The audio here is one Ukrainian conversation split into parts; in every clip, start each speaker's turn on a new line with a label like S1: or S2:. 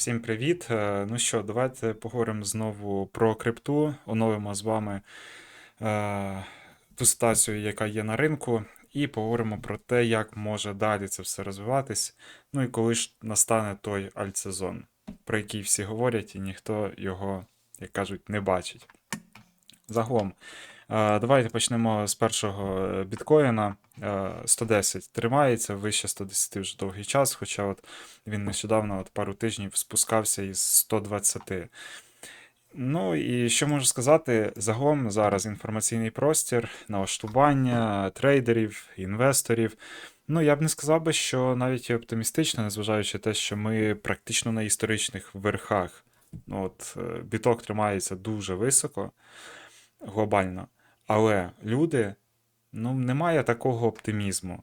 S1: Всім привіт! Е, Ну що, давайте поговоримо знову про крипту, оновимо з вами е, ту ситуацію, яка є на ринку, і поговоримо про те, як може далі це все розвиватись. Ну і коли ж настане той альтсезон, про який всі говорять, і ніхто його, як кажуть, не бачить. Загалом, давайте почнемо з першого е, біткоїна. Е, 110 тримається, вище 110 вже довгий час, хоча от він нещодавно, от пару тижнів, спускався із 120. Ну і що можу сказати? Загалом зараз інформаційний простір, налаштування трейдерів, інвесторів. Ну, я б не сказав би, що навіть і оптимістично, незважаючи на те, що ми практично на історичних верхах. Ну, от е, біток тримається дуже високо, глобально. Але люди, ну, немає такого оптимізму,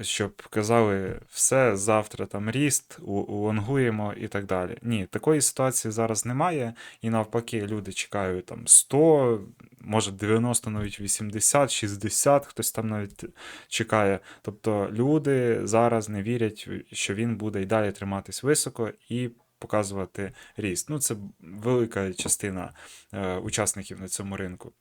S1: щоб казали, все, завтра там ріст, улонгуємо і так далі. Ні, такої ситуації зараз немає, і навпаки, люди чекають там 100, може 90, навіть 80, 60, хтось там навіть чекає. Тобто люди зараз не вірять, що він буде і далі триматись високо і показувати ріст. Ну, це велика частина е, учасників на цьому ринку.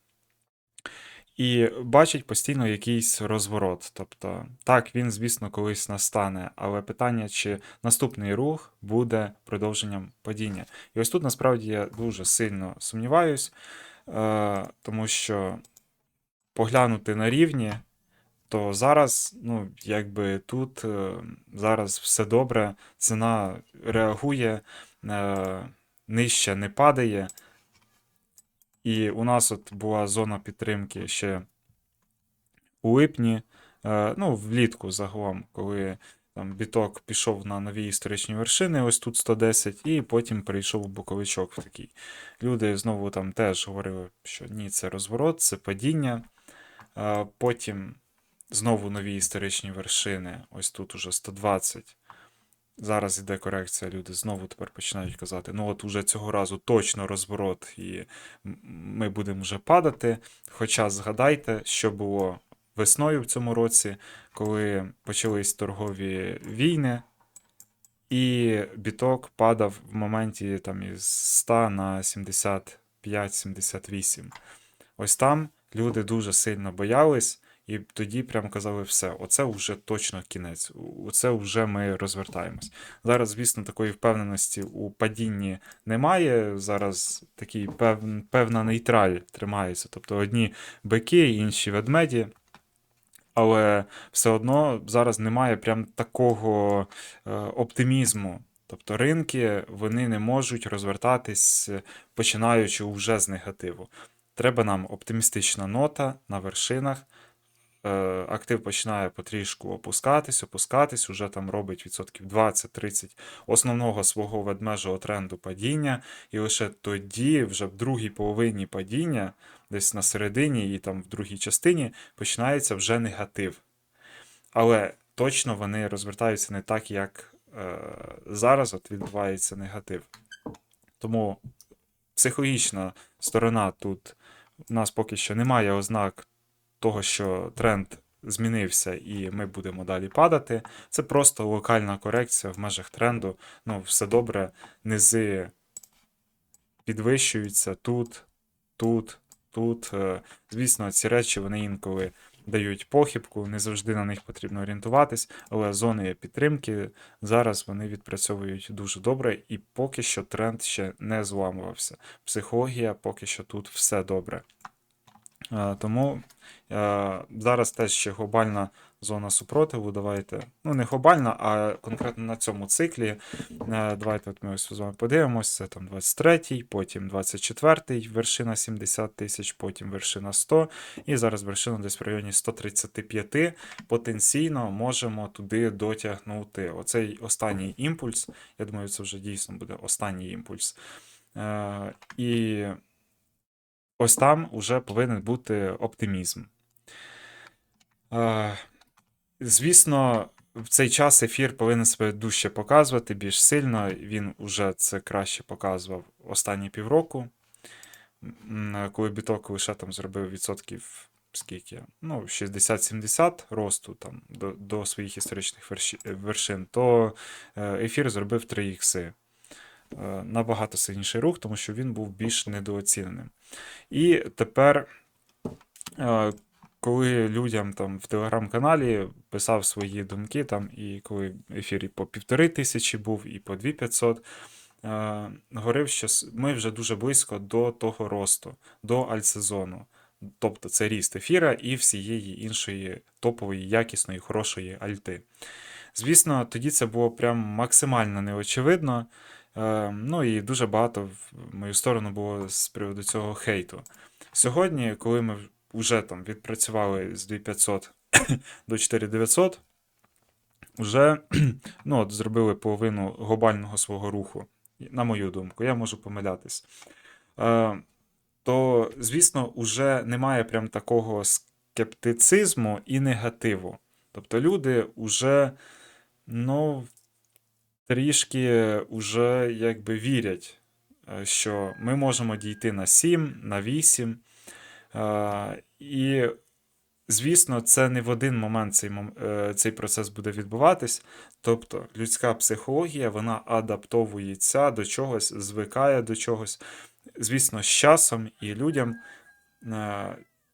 S1: І бачить постійно якийсь розворот. Тобто, так, він, звісно, колись настане, але питання, чи наступний рух буде продовженням падіння. І ось тут насправді я дуже сильно сумніваюсь, е, тому що поглянути на рівні, то зараз, ну, якби тут е, зараз все добре, ціна реагує, е, нижче не падає. І у нас от була зона підтримки ще у липні, е, ну, влітку загалом, коли там біток пішов на нові історичні вершини, ось тут 110, і потім перейшов боковичок в такий. Люди знову там теж говорили, що ні, це розворот, це падіння. Е, Потім знову нові історичні вершини, ось тут уже 120. Зараз іде корекція, люди знову тепер починають казати: ну от уже цього разу точно розворот, і ми будемо вже падати. Хоча згадайте, що було весною в цьому році, коли почались торгові війни, і біток падав в моменті там із 100 на 75-78. Ось там люди дуже сильно боялись, і тоді прям казали, все, оце вже точно кінець, оце вже ми розвертаємось. Зараз, звісно, такої впевненості у падінні немає. Зараз такий пев, певна нейтраль тримається. Тобто одні бики, інші ведмеді. Але все одно зараз немає прям такого е, оптимізму. Тобто ринки вони не можуть розвертатись, починаючи вже з негативу. Треба нам оптимістична нота на вершинах. Е, Актив починає потрішку опускатись, опускатись, уже там робить відсотків 20-30 основного свого ведмежого тренду падіння, і лише тоді, вже в другій половині падіння, десь на середині і там в другій частині, починається вже негатив. Але точно вони розвертаються не так, як е, зараз от відбувається негатив. Тому психологічна сторона тут у нас поки що немає ознак того, що тренд змінився і ми будемо далі падати. Це просто локальна корекція в межах тренду. Ну, все добре, низи підвищуються тут, тут, тут. Е, Звісно, ці речі вони інколи дають похибку, не завжди на них потрібно орієнтуватись, але зони підтримки зараз вони відпрацьовують дуже добре, і поки що тренд ще не зламувався. Психологія поки що тут все добре. Е, Тому е, зараз теж ще глобальна зона супротиву. Давайте, ну не глобальна, а конкретно на цьому циклі. Е, Давайте от ми ось з вами подивимося. Це там 23-й, потім 24-й, вершина 70 тисяч, потім вершина 100, і зараз вершина десь в районі 135. Потенційно можемо туди дотягнути. Оцей останній імпульс. Я думаю, це вже дійсно буде останній імпульс. І ось там вже повинен бути оптимізм. Е, Звісно, в цей час ефір повинен себе дужче показувати, більш сильно. Він уже це краще показував останні півроку, коли біток лише там зробив відсотків скільки? Ну, 60-70 росту там до, до своїх історичних вершин, то е, ефір зробив 3 ікси. Е, набагато сильніший рух, тому що він був більш недооціненим. І тепер, е, коли людям там в телеграм-каналі писав свої думки, там, і коли ефір і по півтори тисячі був, і по 2500, е, говорив, що ми вже дуже близько до того росту, до альтсезону. Тобто це ріст ефіра і всієї іншої топової, якісної, хорошої альти. Звісно, тоді це було прям максимально неочевидно. Е, ну і дуже багато в мою сторону було з приводу цього хейту. Сьогодні, коли ми вже там відпрацювали з 2500 до 4900, вже ну, от, зробили половину глобального свого руху, на мою думку, я можу помилятись. Е, то, звісно, уже немає прям такого скептицизму і негативу. Тобто люди вже, ну, трішки уже якби вірять, е, що ми можемо дійти на 7, на 8. Е, І, звісно, це не в один момент цей, е, цей процес буде відбуватись. Тобто людська психологія вона адаптовується до чогось, звикає до чогось. Звісно, з часом і людям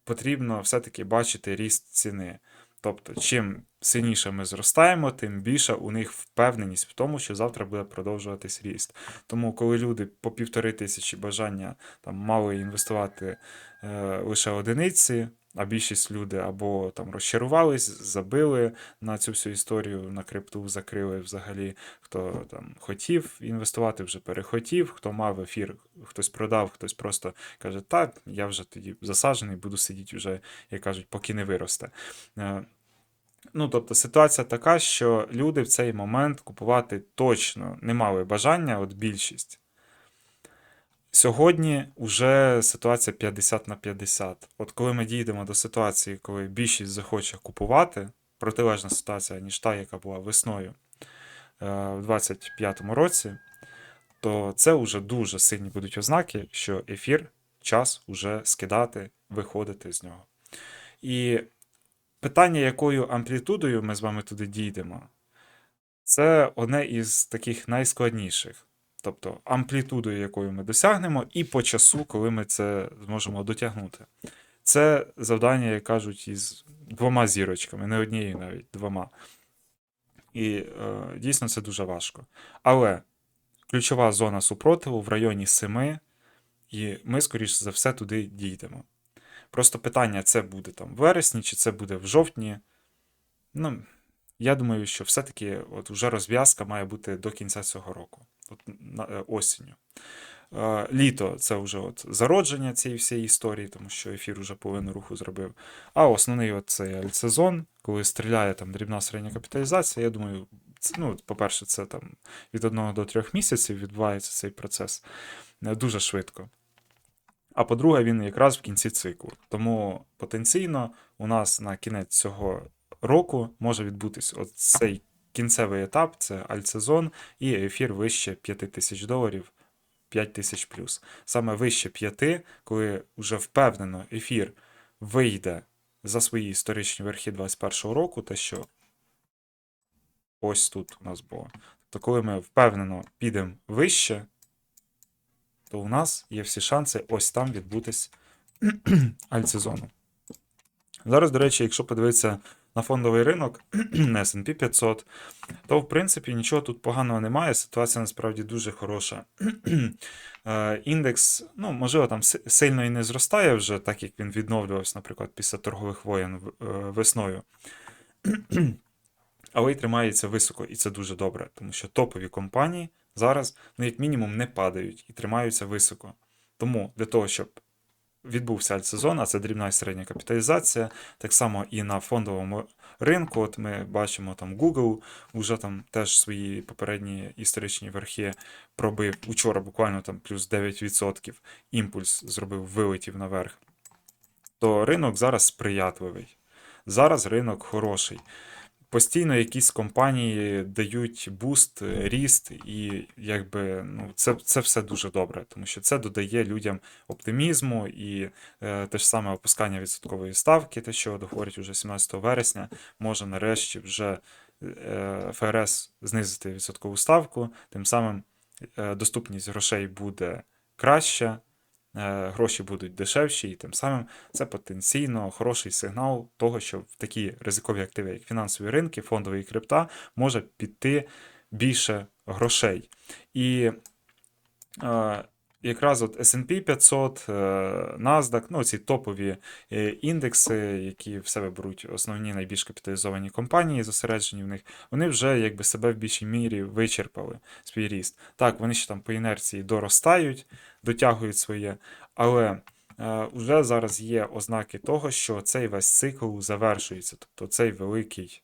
S1: потрібно все-таки бачити ріст ціни. Тобто, чим сильніше ми зростаємо, тим більша у них впевненість в тому, що завтра буде продовжуватись ріст. Тому, коли люди по півтори тисячі бажання там мали інвестувати е, лише одиниці, а більшість люди або там розчарувались, забили на цю всю історію, на крипту закрили взагалі. Хто там хотів інвестувати, вже перехотів, хто мав ефір, хтось продав, хтось просто каже, так, я вже тоді засаджений, буду сидіти вже, як кажуть, поки не виросте. Е, Ну, тобто ситуація така, що люди в цей момент купувати точно не мали бажання, от більшість. Сьогодні вже ситуація 50 на 50. От коли ми дійдемо до ситуації, коли більшість захоче купувати, протилежна ситуація, ніж та, яка була весною е, в 25-му році, то це вже дуже сильні будуть ознаки, що ефір час уже скидати, виходити з нього. І питання, якою амплітудою ми з вами туди дійдемо, це одне із таких найскладніших. Тобто амплітудою, якою ми досягнемо, і по часу, коли ми це зможемо дотягнути. Це завдання, як кажуть, із двома зірочками, не однією навіть двома. І е, дійсно це дуже важко. Але ключова зона супротиву в районі 7, і ми, скоріш за все, туди дійдемо. Просто питання: це буде там в вересні, чи це буде в жовтні. Ну, я думаю, що все-таки от вже розв'язка має бути до кінця цього року, от е, осінню. Е, Літо це вже от зародження цієї всієї історії, тому що ефір вже половину руху зробив. А основний от цей альтсезон, коли стріляє там дрібна середня капіталізація, я думаю, це, ну, по-перше, це там від 1 до 3 місяців відбувається цей процес е, дуже швидко. А по-друге, він якраз в кінці циклу. Тому потенційно у нас на кінець цього року може відбутись цей кінцевий етап, це альтсезон, і ефір вище 5 тисяч доларів, 5 тисяч плюс. Саме вище 5, коли вже впевнено ефір вийде за свої історичні верхи 21-го року, те, що ось тут у нас було. Тобто, коли ми впевнено підемо вище, то у нас є всі шанси ось там відбутись альтсезону. Зараз, до речі, якщо подивитися на фондовий ринок на S&P 500, то в принципі нічого тут поганого немає. Ситуація насправді дуже хороша. Е, Індекс, ну, можливо, там сильно і не зростає вже, так як він відновлювався, наприклад, після торгових воєн е, весною. Але й тримається високо, і це дуже добре, тому що топові компанії зараз, ну, як мінімум, не падають і тримаються високо. Тому для того, щоб відбувся альтсезон, а це дрібна і середня капіталізація, так само і на фондовому ринку. От ми бачимо там Google вже там теж свої попередні історичні верхи пробив. Учора буквально там плюс 9%. Імпульс зробив, вилетів наверх. То ринок зараз сприятливий. Зараз ринок хороший. Постійно якісь компанії дають буст, ріст, і якби ну, це, це все дуже добре, тому що це додає людям оптимізму і е, те ж саме опускання відсоткової ставки, те, що договорять уже 17 вересня, може нарешті вже е, ФРС знизити відсоткову ставку, тим самим е, доступність грошей буде краща, гроші будуть дешевші, і тим самим це потенційно хороший сигнал того, що в такі ризикові активи, як фінансові ринки, фондові крипта, може піти більше грошей. І е, якраз от S&P 500, е, NASDAQ, ну ці топові е, індекси, які в себе беруть основні найбільш капіталізовані компанії, зосереджені в них, вони вже якби себе в більшій мірі вичерпали свій ріст. Так, вони ще там по інерції доростають, дотягують своє, але е, вже зараз є ознаки того, що цей весь цикл завершується. Тобто цей великий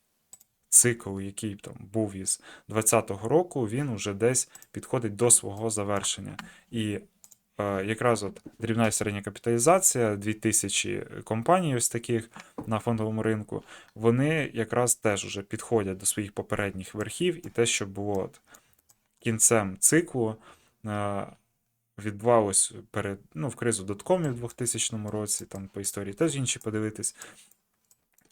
S1: цикл, який там був із 2020 року, він уже десь підходить до свого завершення. І е, якраз от дрібна і середня капіталізація, 2000 компаній ось таких на фондовому ринку, вони якраз теж уже підходять до своїх попередніх верхів, і те, що було от кінцем циклу, е, відбувалось перед, ну, в кризу доткомів в 2000 році, там по історії теж інші подивитись,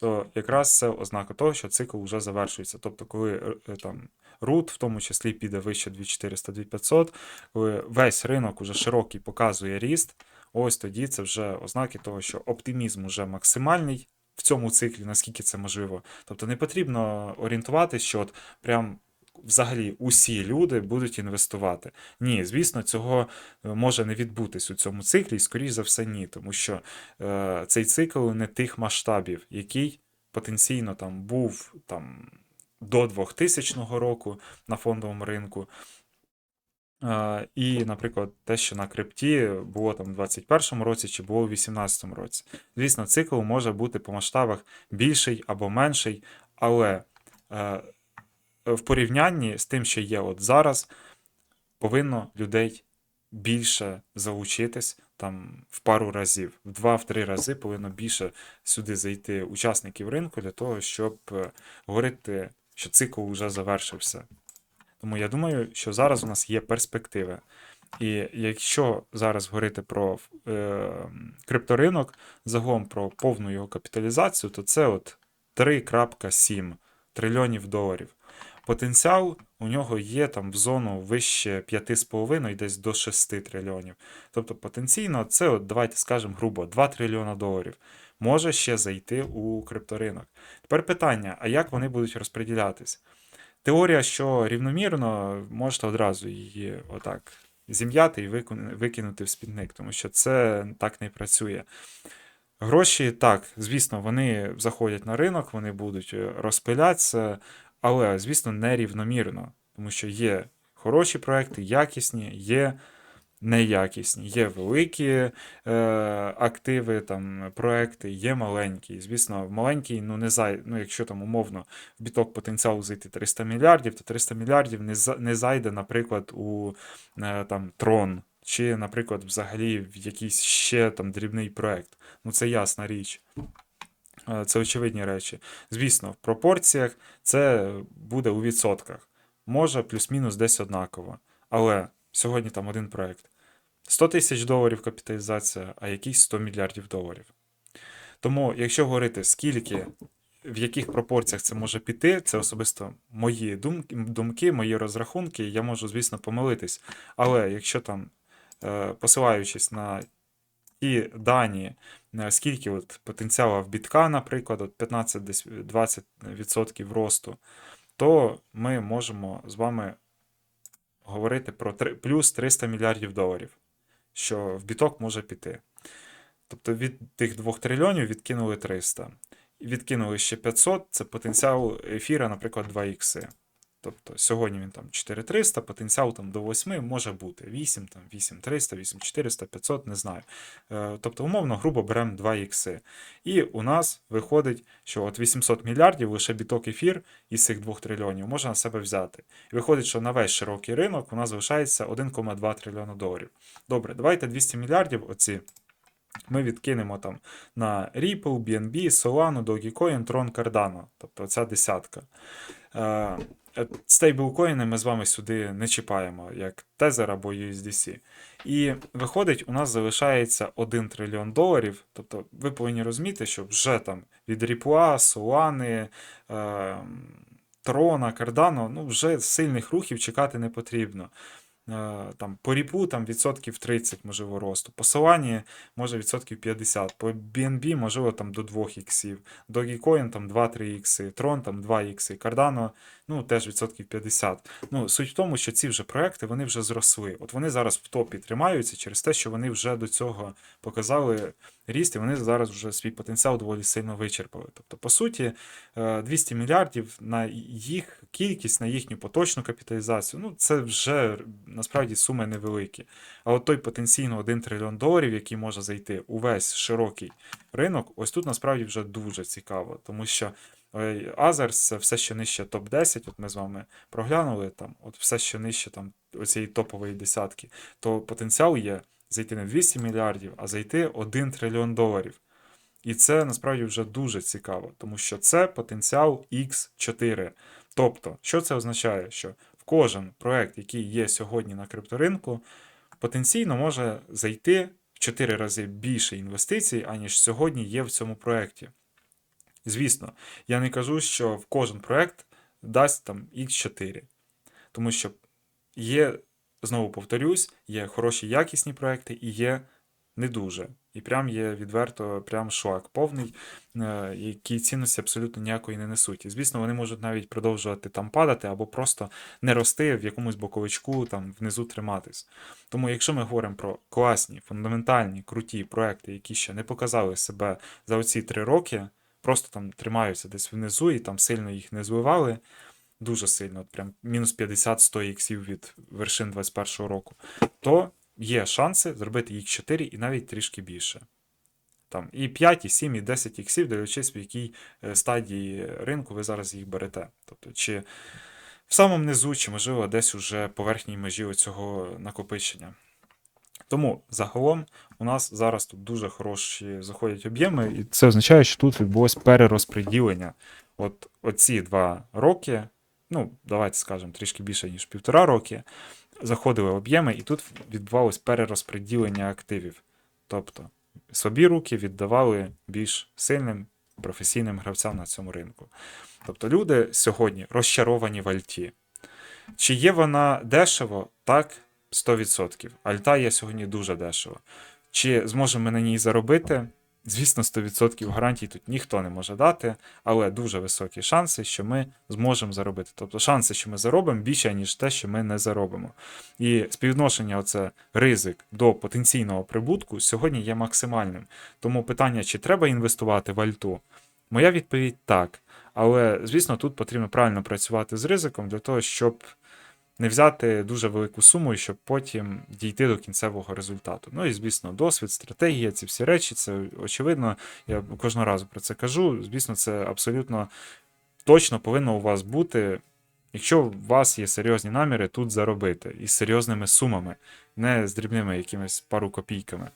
S1: то якраз це ознака того, що цикл вже завершується. Тобто, коли е, там рут, в тому числі піде вище 2400-2500, коли весь ринок уже широкий показує ріст, ось тоді це вже ознаки того, що оптимізм уже максимальний в цьому циклі, наскільки це можливо. Тобто не потрібно орієнтуватися, що от прям. Взагалі усі люди будуть інвестувати. Ні, звісно, цього е, може не відбутись у цьому циклі, і скоріш за все, ні, тому що е, цей цикл не тих масштабів, який потенційно там був там до 2000 року на фондовому ринку. Е, і, наприклад, те, що на крипті було там в 21-му році чи було в 18-му році. Звісно, цикл може бути по масштабах більший або менший, але е, в порівнянні з тим, що є от зараз, повинно людей більше залучитись там в пару разів, в два-три рази повинно більше сюди зайти учасників ринку для того, щоб е, говорити, що цикл вже завершився. Тому я думаю, що зараз у нас є перспективи. І якщо зараз говорити про е, крипторинок, загалом про повну його капіталізацію, то це от 3.7 трильйонів доларів. Потенціал у нього є там в зону вище 5,5 і десь до 6 трильйонів. Тобто потенційно це, от, давайте скажемо грубо, 2 трильйона доларів може ще зайти у крипторинок. Тепер питання: а як вони будуть розподілятись? Теорія, що рівномірно, можете одразу її отак зім'яти і викинути в спідник, тому що це так не працює. Гроші, так, звісно, вони заходять на ринок, вони будуть е, розпилятися, але, звісно, нерівномірно, тому що є хороші проекти, якісні, є неякісні, є великі е, активи, там, проекти, є маленькі. Звісно, маленький, ну, не зай... ну, якщо там умовно в біток потенціалу зайти 300 мільярдів, то 300 мільярдів не, не зайде, наприклад, у е, там, трон. Чи, наприклад, взагалі в якийсь ще там дрібний проект. Ну, це ясна річ. Е, це очевидні речі. Звісно, в пропорціях це буде у відсотках. Може, плюс-мінус десь однаково. Але сьогодні там один проект. 100 тисяч доларів капіталізація, а якийсь 100 мільярдів доларів. Тому, якщо говорити, скільки, в яких пропорціях це може піти, це особисто мої думки, мої розрахунки, я можу, звісно, помилитись. Але якщо там, е, посилаючись на ті дані, скільки от потенціалу в бітка, наприклад, от 15-20% росту, то ми можемо з вами говорити про 3, плюс 300 мільярдів доларів, що в біток може піти. Тобто від тих 2 трильйонів відкинули 300. Відкинули ще 500, це потенціал ефіра, наприклад, 2 ікси. Тобто сьогодні він там 4300, потенціал там до 8 може бути 8, там 8300, 8400, 500, не знаю. Е, тобто, умовно, грубо беремо 2 ікси. І у нас виходить, що от 800 мільярдів лише біток ефір із цих 2 трильйонів можна на себе взяти. І виходить, що на весь широкий ринок у нас залишається 1,2 трильйона доларів. Добре, давайте 200 мільярдів оці. Ми відкинемо там на Ripple, BNB, Solana, Dogecoin, Tron, Cardano. Тобто ця десятка. Е, стейблкоїни ми з вами сюди не чіпаємо, як Tether або USDC. І виходить, у нас залишається 1 трильйон доларів. Тобто ви повинні розуміти, що вже там від Ріпуа, Solana, е, Трона, Кардано, ну вже сильних рухів чекати не потрібно. Е, там, по ріпу там, відсотків 30 можливо росту, по Solana може відсотків 50, по BNB можливо там до 2 іксів, Dogecoin там 2-3 ікси, Tron там 2 ікси, Cardano ну теж відсотків 50. Ну, суть в тому, що ці вже проекти вони вже зросли. От вони зараз в топі тримаються через те, що вони вже до цього показали ріст, і вони зараз вже свій потенціал доволі сильно вичерпали. Тобто, по суті, е, 200 мільярдів на їх кількість, на їхню поточну капіталізацію, ну це вже насправді суми невеликі. А от той потенційно 1 трильйон доларів, який може зайти у весь широкий ринок, ось тут насправді вже дуже цікаво, тому що. Азерс це все, що нижче топ-10, от ми з вами проглянули там, от все, що нижче там оцієї топової десятки, то потенціал є зайти не 200 мільярдів, а зайти 1 трильйон доларів. І це насправді вже дуже цікаво, тому що це потенціал X4. Тобто, що це означає? Що в кожен проект, який є сьогодні на крипторинку, потенційно може зайти в 4 рази більше інвестицій, аніж сьогодні є в цьому проєкті. Звісно, я не кажу, що в кожен проект дасть там X4. Тому що є, знову повторюсь, є хороші якісні проекти і є не дуже. І прям є відверто прям шлак повний, е, які цінності абсолютно ніякої не несуть. І звісно, вони можуть навіть продовжувати там падати або просто не рости в якомусь боковичку, там внизу триматись. Тому, якщо ми говоримо про класні, фундаментальні, круті проекти, які ще не показали себе за оці три роки, просто там тримаються десь внизу і там сильно їх не звивали. Дуже сильно, от прям мінус 50-100 іксів від вершин 21-го року, то є шанси зробити їх 4 і навіть трішки більше. Там І 5, і 7, і 10 іксів, дивлячись, в якій е, стадії ринку ви зараз їх берете. Тобто, чи в самому низу, чи, можливо, десь уже поверхній межі цього накопичення. Тому загалом у нас зараз тут дуже хороші заходять об'єми, і це означає, що тут відбулось перерозподілення. От оці два роки, ну, давайте скажемо, трішки більше, ніж півтора роки, заходили об'єми, і тут відбувалось перерозподілення активів. Тобто собі руки віддавали більш сильним професійним гравцям на цьому ринку. Тобто люди сьогодні розчаровані в альті. Чи є вона дешево? Так, 100%. Альта є сьогодні дуже дешево. Чи зможемо ми на ній заробити? Звісно, 100% гарантій тут ніхто не може дати, але дуже високі шанси, що ми зможемо заробити. Тобто шанси, що ми заробимо, більше, ніж те, що ми не заробимо. І співвідношення, оце ризик до потенційного прибутку сьогодні є максимальним. Тому питання, чи треба інвестувати в альту? Моя відповідь так. Але, звісно, тут потрібно правильно працювати з ризиком для того, щоб не взяти дуже велику суму, щоб потім дійти до кінцевого результату. Ну і звісно, досвід, стратегія, ці всі речі, це очевидно. Я кожного разу про це кажу. Звісно, це абсолютно точно повинно у вас бути. Якщо у вас є серйозні наміри тут заробити із серйозними сумами, не з дрібними якимись пару копійками,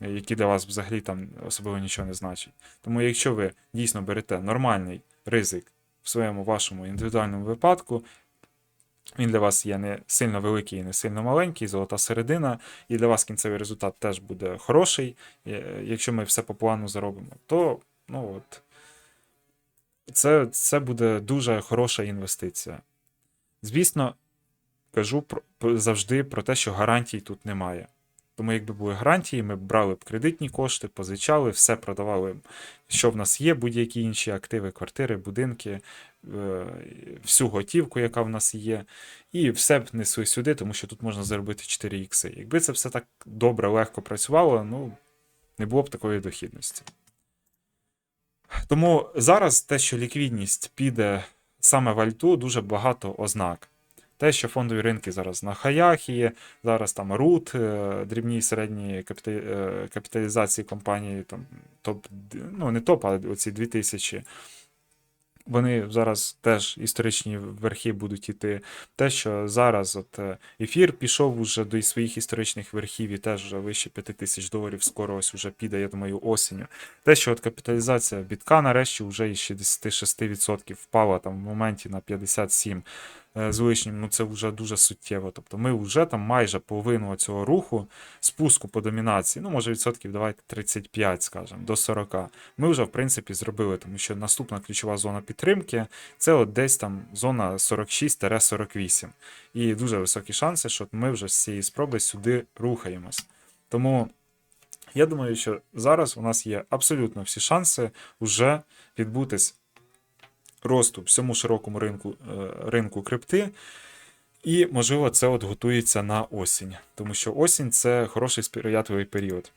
S1: які для вас взагалі там особливо нічого не значать. Тому, якщо ви дійсно берете нормальний ризик в своєму вашому індивідуальному випадку, він для вас є не сильно великий і не сильно маленький, золота середина, і для вас кінцевий результат теж буде хороший. Е, Якщо ми все по плану заробимо, то ну от, це, це буде дуже хороша інвестиція. Звісно, кажу про, завжди про те, що гарантій тут немає. Тому, якби були гарантії, ми б брали б кредитні кошти, позичали, все продавали, що в нас є, будь-які інші активи, квартири, будинки, всю готівку, яка в нас є, і все б несли сюди, тому що тут можна заробити 4 ікси. Якби це все так добре, легко працювало, ну не було б такої дохідності. Тому зараз те, що ліквідність піде саме в альту, дуже багато ознак. Те, що фондові ринки зараз на хаях є, зараз там рут, е, дрібні і середні е, капіталізації компанії, там топ, ну не топ, а оці 2000. Вони зараз теж історичні верхи будуть іти. Те, що зараз от е, ефір пішов уже до своїх історичних верхів і теж вже вище 5 тисяч доларів, скоро ось уже піде, я думаю, осінню. Те, що от капіталізація бітка нарешті вже із 66% впала там в моменті на 57%. Е, з лишнім, ну це вже дуже суттєво. Тобто ми вже там майже половину цього руху спуску по домінації, ну може відсотків давайте 35, скажімо, до 40. Ми вже в принципі зробили, тому що наступна ключова зона підтримки це от десь там зона 46-48. І дуже високі шанси, що ми вже з цієї спроби сюди рухаємось. Тому я думаю, що зараз у нас є абсолютно всі шанси вже відбутись росту всьому широкому ринку, е, ринку крипти. І, можливо, це от готується на осінь, тому що осінь це хороший сприятливий період.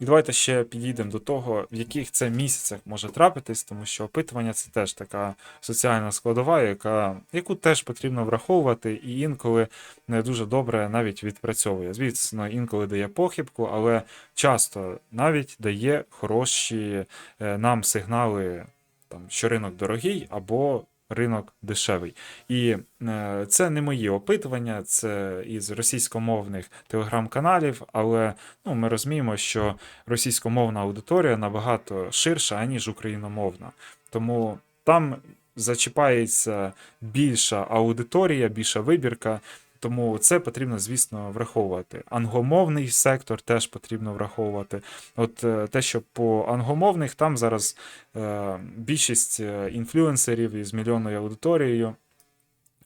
S1: І давайте ще підійдемо до того, в яких це місяцях може трапитись, тому що опитування це теж така соціальна складова, яка, яку теж потрібно враховувати, і інколи не дуже добре навіть відпрацьовує. Звісно, інколи дає похибку, але часто навіть дає хороші е, нам сигнали, там, що ринок дорогий або ринок дешевий. І е, це не мої опитування, це із російськомовних телеграм-каналів, але ну, ми розуміємо, що російськомовна аудиторія набагато ширша, аніж україномовна. Тому там зачіпається більша аудиторія, більша вибірка. Тому це потрібно, звісно, враховувати. Англомовний сектор теж потрібно враховувати. От е, те, що по англомовних, там зараз е, більшість е, інфлюенсерів із мільйонною аудиторією,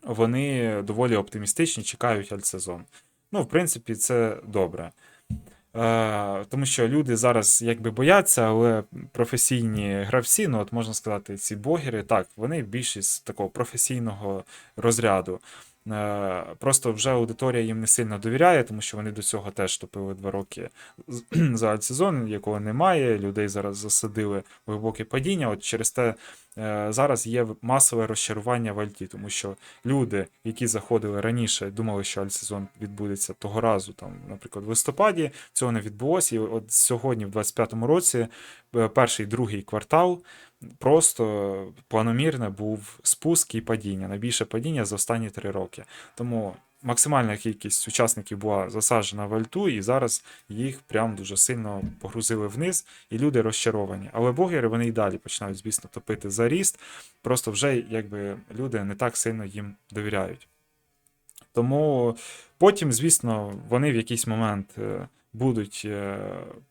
S1: вони доволі оптимістичні, чекають альтсезон. Ну, в принципі, це добре. Е, тому що люди зараз якби бояться, але професійні гравці, ну от можна сказати, ці блогери, так, вони більшість такого професійного розряду. Е, Просто вже аудиторія їм не сильно довіряє, тому що вони до цього теж топили два роки за альтсезон, якого немає. Людей зараз засадили глибоке падіння. От через те зараз є масове розчарування в альті, тому що люди, які заходили раніше, думали, що альтсезон відбудеться того разу, там, наприклад, в листопаді, цього не відбулося. І от сьогодні, в 25-му році, е, перший другий квартал. Просто планомірне був спуск і падіння, найбільше падіння за останні три роки. Тому максимальна кількість учасників була засаджена в альту, і зараз їх прям дуже сильно погрузили вниз, і люди розчаровані. Але богери вони і далі починають, звісно, топити за ріст. Просто вже якби люди не так сильно їм довіряють. Тому потім, звісно, вони в якийсь момент е, будуть е,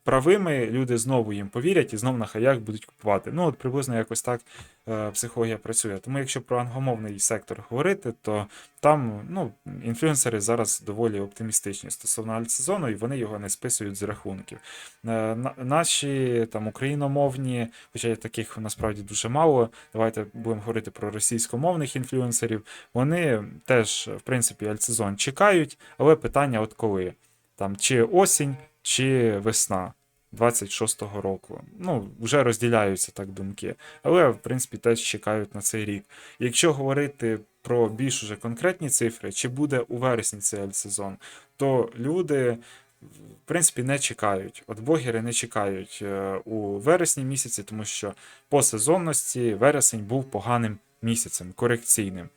S1: правими, люди знову їм повірять і знову на хаях будуть купувати. Ну, от приблизно якось так е, психологія працює. Тому якщо про англомовний сектор говорити, то там ну, інфлюенсери зараз доволі оптимістичні стосовно альтсезону, і вони його не списують з рахунків. Е, Наші там україномовні, хоча таких насправді дуже мало. Давайте будемо говорити про російськомовних інфлюенсерів. Вони теж, в принципі, альтсезон чекають, але питання от коли? Там чи осінь, чи весна 26-го року. Ну, вже розділяються так думки. Але, в принципі, теж чекають на цей рік. Якщо говорити про більш уже конкретні цифри, чи буде у вересні цей альтсезон, то люди. В принципі, не чекають. От блогери не чекають е, у вересні місяці, тому що по сезонності вересень був поганим місяцем, корекційним.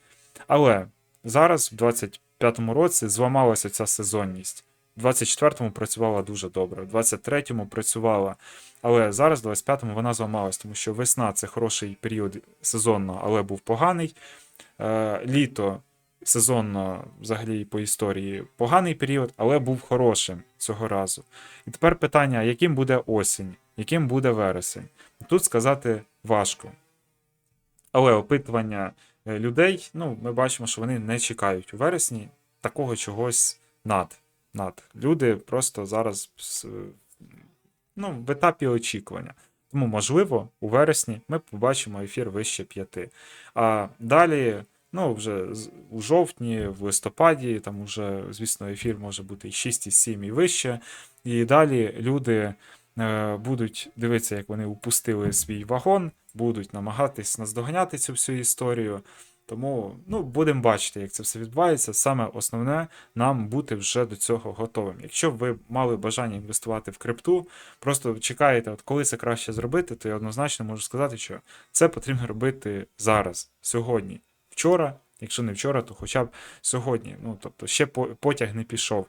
S1: Але зараз, в 25-му році, зламалася ця сезонність. В 24-му працювала дуже добре, в 23-му працювала. Але зараз, в 25-му, вона зламалась, тому що весна це хороший період сезонно, але був поганий. Е, літо сезонно, взагалі по історії, поганий період, але був хорошим цього разу. І тепер питання: яким буде осінь, яким буде вересень? Тут сказати важко. Але опитування е, людей, ну, ми бачимо, що вони не чекають у вересні такого чогось над. Над. Люди просто зараз ну, в етапі очікування. Тому, можливо, у вересні ми побачимо ефір вище 5. А далі, ну, вже у жовтні, в листопаді, там уже, звісно, ефір може бути і 6, і 7, і вище. І далі люди е, будуть дивитися, як вони упустили свій вагон, будуть намагатись наздоганяти цю всю історію. Тому ну, будемо бачити, як це все відбувається. Саме основне нам бути вже до цього готовим. Якщо ви мали бажання інвестувати в крипту, просто чекаєте, от коли це краще зробити, то я однозначно можу сказати, що це потрібно робити зараз, сьогодні, вчора. Якщо не вчора, то хоча б сьогодні. Ну тобто ще по- потяг не пішов.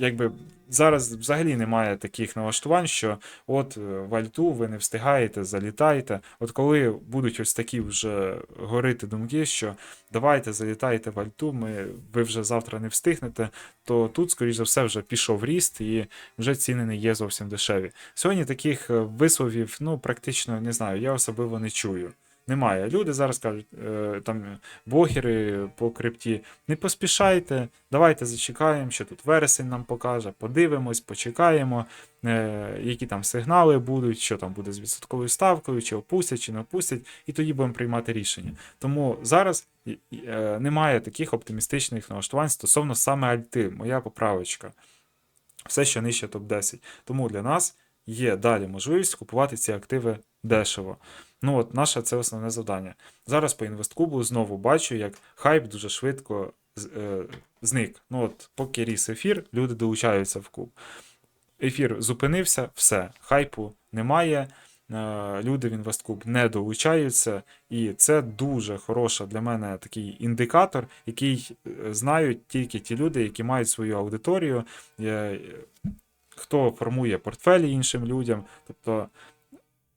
S1: Якби зараз взагалі немає таких налаштувань, що от е, в альту ви не встигаєте, залітаєте. От коли будуть ось такі вже горити думки, що давайте залітайте в альту, ми, ви вже завтра не встигнете, то тут, скоріш за все, вже пішов ріст і вже ціни не є зовсім дешеві. Сьогодні таких е, висловів, ну, практично не знаю, я особливо не чую. Немає. Люди зараз кажуть, е, там блогери по крипті, не поспішайте, давайте зачекаємо, що тут вересень нам покаже, подивимось, почекаємо, е, які там сигнали будуть, що там буде з відсотковою ставкою, чи опустять, чи не опустять, і тоді будемо приймати рішення. Тому зараз е, немає таких оптимістичних налаштувань стосовно саме альти, моя поправочка. Все, що нижче топ-10. Тому для нас є далі можливість купувати ці активи дешево. Ну от наше це основне завдання. Зараз по інвесткубу знову бачу, як хайп дуже швидко е, зник. Ну от, поки ріс ефір, люди долучаються в куб. Ефір зупинився, все, хайпу немає. е, Люди в інвесткуб не долучаються, і це дуже хороша для мене такий індикатор, який е, знають тільки ті люди, які мають свою аудиторію, е, хто формує портфелі іншим людям. Тобто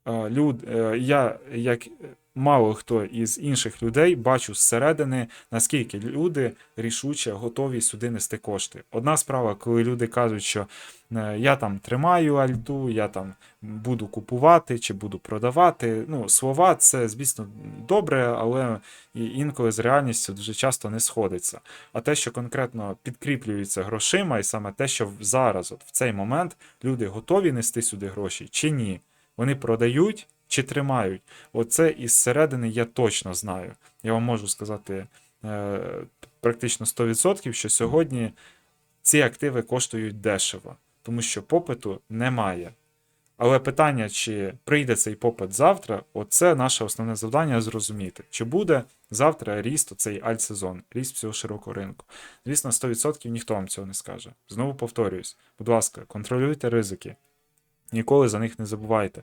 S1: люд, е, я, як мало хто із інших людей, бачу зсередини, наскільки люди рішуче готові сюди нести кошти. Одна справа, коли люди кажуть, що е, я там тримаю альту, я там буду купувати чи буду продавати. Ну, слова це, звісно, добре, але інколи з реальністю дуже часто не сходиться. А те, що конкретно підкріплюється грошима, і саме те, що зараз, от в цей момент, люди готові нести сюди гроші чи ні, вони продають чи тримають. Оце із середини я точно знаю. Я вам можу сказати е, практично 100%, що сьогодні ці активи коштують дешево, тому що попиту немає. Але питання, чи прийде цей попит завтра, оце наше основне завдання зрозуміти, чи буде завтра ріст цей альтсезон, ріст всього широкого ринку. Звісно, 100% ніхто вам цього не скаже. Знову повторююсь, будь ласка, контролюйте ризики. Ніколи за них не забувайте.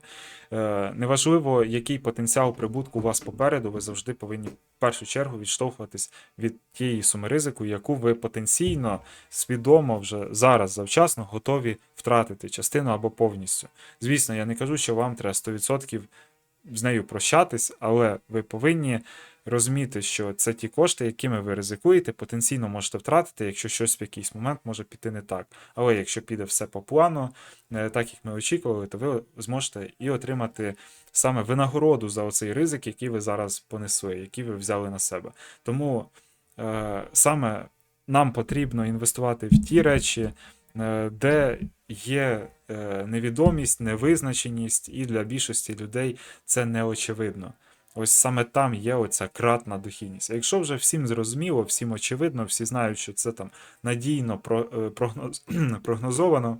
S1: Е, неважливо, який потенціал прибутку у вас попереду, ви завжди повинні в першу чергу відштовхуватись від тієї суми ризику, яку ви потенційно, свідомо вже зараз завчасно готові втратити частину або повністю. Звісно, я не кажу, що вам треба 100% з нею прощатись, але ви повинні розуміти, що це ті кошти, якими ви ризикуєте, потенційно можете втратити, якщо щось в якийсь момент може піти не так. Але якщо піде все по плану, е, так як ми очікували, то ви зможете і отримати саме винагороду за оцей ризик, який ви зараз понесли, який ви взяли на себе. Тому е, саме нам потрібно інвестувати в ті речі, де є е, невідомість, невизначеність, і для більшості людей це неочевидно. Ось саме там є оця кратна дохідність. А якщо вже всім зрозуміло, всім очевидно, всі знають, що це там надійно е, прогноз, прогнозовано,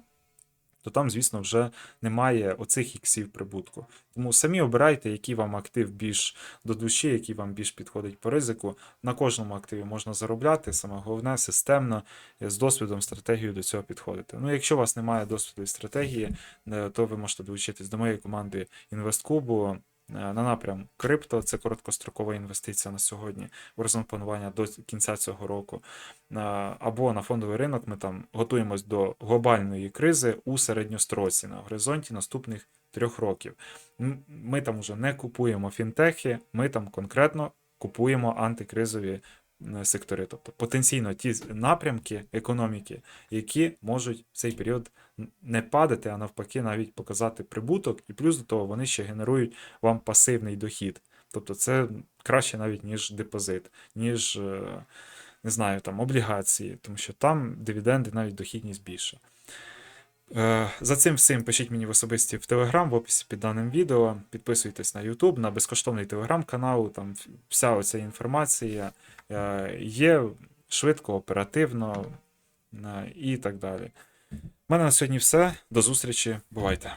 S1: то там, звісно, вже немає оцих іксів прибутку. Тому самі обирайте, який вам актив більш до душі, який вам більш підходить по ризику. На кожному активі можна заробляти, саме головне системно, е, з досвідом, стратегією до цього підходити. Ну, якщо у вас немає досвіду і стратегії, е, то ви можете долучитись до моєї команди інвесткубу. Е, На напрям крипто це короткострокова інвестиція на сьогодні, горизонт планування до кінця цього року. Е, Або на фондовий ринок ми там готуємось до глобальної кризи у середньостроці на горизонті наступних трьох років. Ми там уже не купуємо фінтехи, ми там конкретно купуємо антикризові е, сектори, тобто потенційно ті напрямки економіки, які можуть в цей період не падати, а навпаки, навіть показати прибуток, і плюс до того вони ще генерують вам пасивний дохід. Тобто це краще навіть ніж депозит, ніж е, не знаю, там облігації, тому що там дивіденди навіть дохідність більша. Е, За цим всім пишіть мені в особисті в Телеграм, в описі під даним відео. Підписуйтесь на YouTube, на безкоштовний телеграм-канал. Там вся оця інформація е, є швидко, оперативно е, і так далі. У мене на сьогодні все. До зустрічі. Бувайте!